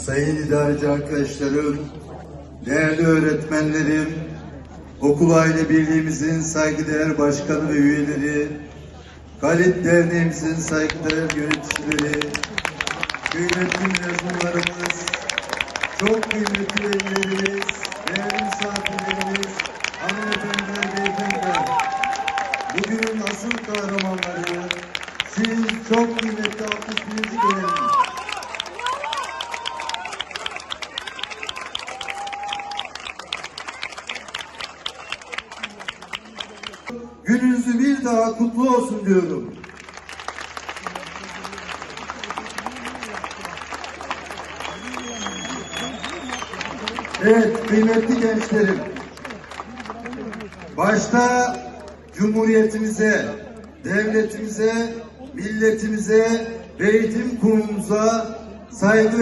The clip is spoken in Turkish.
sayın idareci arkadaşlarım, değerli öğretmenlerim, okul aile birliğimizin saygıdeğer başkanı ve üyeleri, Galit Derneğimizin saygıdeğer yöneticileri, kıymetli mezunlarımız, çok kıymetli velilerimiz, değerli misafirlerimiz, hanımefendiler, beyefendiler, bugünün asıl kahramanları, siz çok kıymetli 61. döneminiz. Gününüzü bir daha kutlu olsun diyorum. Evet kıymetli gençlerim. Başta Cumhuriyetimize, devletimize, milletimize ve eğitim kurumumuza saygı ve